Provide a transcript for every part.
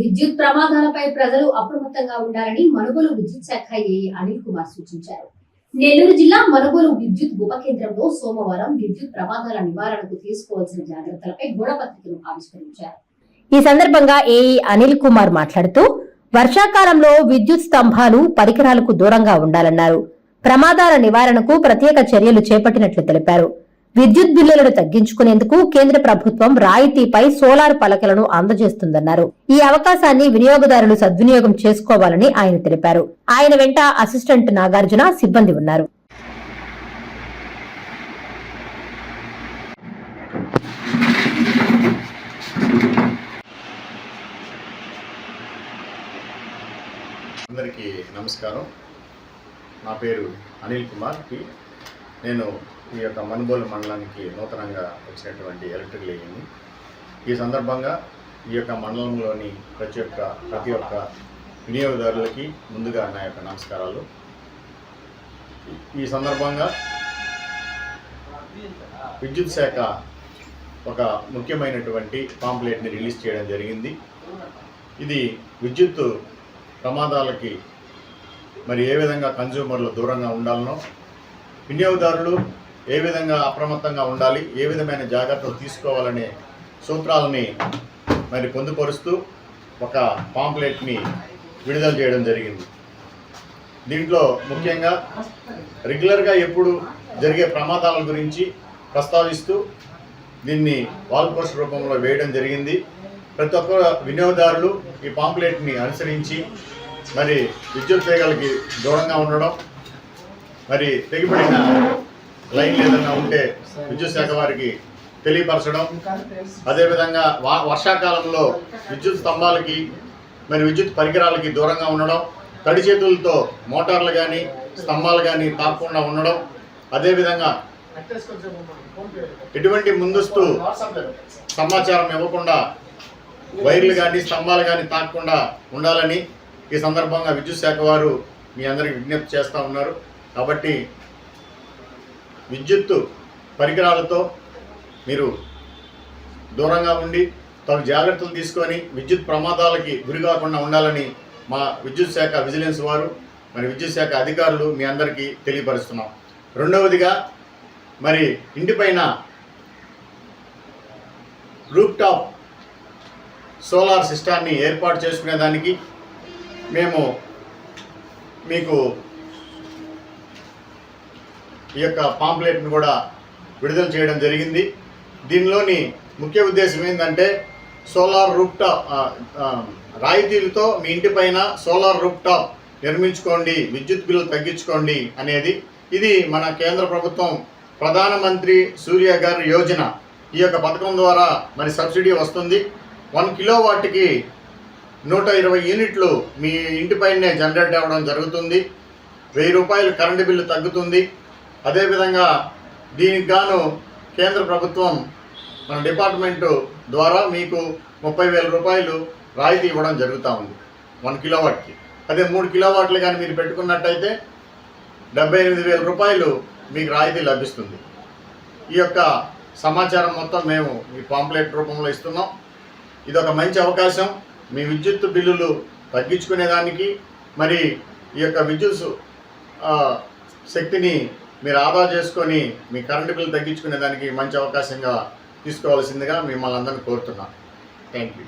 విద్యుత్ ప్రమాదాలపై ప్రజలు అప్రమత్తంగా ఉండాలని మనుగోలు విద్యుత్ శాఖ ఏఈ అనిల్ కుమార్ సూచించారు. నెల్లూరు జిల్లా మనుగోలు విద్యుత్ ఉప కేంద్రంలో సోమవారం విద్యుత్ ప్రమాదాల నివారణకు తీసుకోవాల్సిన జాగ్రత్తలపై గుణపత్రికను ఆవిష్కరించారు. ఈ సందర్భంగా ఏఈ అనిల్ కుమార్ మాట్లాడుతూ వర్షాకాలంలో విద్యుత్ స్తంభాలు పరికరాలకు దూరంగా ఉండాలన్నారు. ప్రమాదాల నివారణకు ప్రత్యేక చర్యలు చేపట్టినట్లు తెలిపారు. విద్యుత్ బిల్లులను తగ్గించుకునేందుకు కేంద్ర ప్రభుత్వం రాయితీపై సోలార్ పలకలను అందజేస్తుందన్నారు. ఈ అవకాశాన్ని వినియోగదారులు సద్వినియోగం చేసుకోవాలని ఆయన తెలిపారు. ఆయన వెంట అసిస్టెంట్ నాగార్జున సిబ్బంది ఉన్నారు. అందరికీ నమస్కారం. నా పేరు అనిల్ కుమార్ నేను ఈ యొక్క మనుబోలు మండలానికి నూతనంగా వచ్చినటువంటి ఎలక్ట్రికల్ ఏఈని ఈ సందర్భంగా ఈ యొక్క మండలంలోని ప్రతి ఒక్క ప్రతి ఒక్క వినియోగదారులకి ముందుగా నా యొక్క నమస్కారాలు. ఈ సందర్భంగా విద్యుత్ శాఖ ఒక ముఖ్యమైనటువంటి పాంప్లెట్ని రిలీజ్ చేయడం జరిగింది. ఇది విద్యుత్ ప్రమాదాలకి మరి ఏ విధంగా కన్జ్యూమర్లు దూరంగా ఉండాలనో వినియోగదారులు ఏ విధంగా అప్రమత్తంగా ఉండాలి ఏ విధమైన జాగ్రత్తలు తీసుకోవాలనే సూత్రాలని మరి పొందుపరుస్తూ ఒక పాంప్లెట్ని విడుదల చేయడం జరిగింది. దీంట్లో ముఖ్యంగా రెగ్యులర్గా ఎప్పుడు జరిగే ప్రమాదాల గురించి ప్రస్తావిస్తూ దీన్ని వాల్ పోస్ట్ రూపంలో వేయడం జరిగింది. ప్రతి ఒక్క వినియోగదారులు ఈ పాంప్లెట్ని అనుసరించి మరి విద్యుత్ తీగలకి దూరంగా ఉండడం మరి తెగిపడిన లైన్లు ఏదైనా ఉంటే విద్యుత్ శాఖ వారికి తెలియపరచడం. అదేవిధంగా వా వర్షాకాలంలో విద్యుత్ స్తంభాలకి మరి విద్యుత్ పరికరాలకి దూరంగా ఉండడం తడి చేతులతో మోటార్లు కానీ స్తంభాలు కానీ తాకకుండా ఉండడం అదేవిధంగా ఎటువంటి ముందస్తు సమాచారం ఇవ్వకుండా వైర్లు కానీ స్తంభాలు కానీ తాకకుండా ఉండాలని ఈ సందర్భంగా విద్యుత్ శాఖ వారు మీ అందరికి విజ్ఞప్తి చేస్తూ ఉన్నారు. కాబట్టి విద్యుత్తు పరికరాలతో మీరు దూరంగా ఉండి తగు జాగ్రత్తలు తీసుకొని విద్యుత్ ప్రమాదాలకి గురి కాకుండా ఉండాలని మా విద్యుత్ శాఖ విజిలెన్స్ వారు మరి విద్యుత్ శాఖ అధికారులు మీ అందరికీ తెలియపరుస్తున్నాం. రెండవదిగా మరి ఇంటిపైన రూప్ టాప్ సోలార్ సిస్టాన్ని ఏర్పాటు చేసుకునేదానికి మేము మీకు ఈ యొక్క పాంప్లెట్ను కూడా విడుదల చేయడం జరిగింది. దీనిలోని ముఖ్య ఉద్దేశం ఏంటంటే సోలార్ రూప్టాప్ రాయితీలతో మీ ఇంటిపైన సోలార్ రూప్టాప్ నిర్మించుకోండి విద్యుత్ బిల్లు తగ్గించుకోండి అనేది ఇది మన కేంద్ర ప్రభుత్వం ప్రధానమంత్రి సూర్య గారి యోజన. ఈ యొక్క పథకం ద్వారా మరి సబ్సిడీ వస్తుంది. వన్ కిలో వాట్కి నూట ఇరవై యూనిట్లు మీ ఇంటిపైనే జనరేట్ అవ్వడం జరుగుతుంది. వెయ్యి రూపాయలు కరెంటు బిల్లు తగ్గుతుంది. అదేవిధంగా దీనికి గాను కేంద్ర ప్రభుత్వం మన డిపార్ట్మెంటు ద్వారా మీకు ముప్పై వేల రూపాయలు రాయితీ ఇవ్వడం జరుగుతూ ఉంది. వన్ కిలోవాట్కి. అదే మూడు కిలోవాట్లు కానీ మీరు పెట్టుకున్నట్టయితే డెబ్బై ఎనిమిది వేల రూపాయలు మీకు రాయితీ లభిస్తుంది. ఈ యొక్క సమాచారం మొత్తం మేము ఈ పాంప్లెట్ రూపంలో ఇస్తున్నాం. ఇది ఒక మంచి అవకాశం. మీ విద్యుత్ బిల్లులు తగ్గించుకునేదానికి మరి ఈ యొక్క విద్యుత్ శక్తిని మీరు ఆదా చేసుకొని మీ కరెంటు బిల్లు తగ్గించుకునే దానికి మంచి అవకాశంగా తీసుకోవాల్సిందిగా మిమ్మల్ని అందరినీ కోరుతున్నాను థ్యాంక్ యూ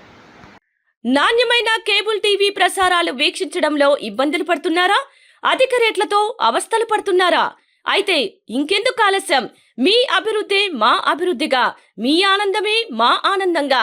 నాణ్యమైన కేబుల్ టీవీ ప్రసారాలు వీక్షించడంలో ఇబ్బందులు పడుతున్నారా? అధిక రేట్లతో అవస్థలు పడుతున్నారా? అయితే ఇంకెందుకు ఆలస్యం? మీ అభివృద్ధి మా అభివృద్ధిగా మీ ఆనందమే మా ఆనందంగా.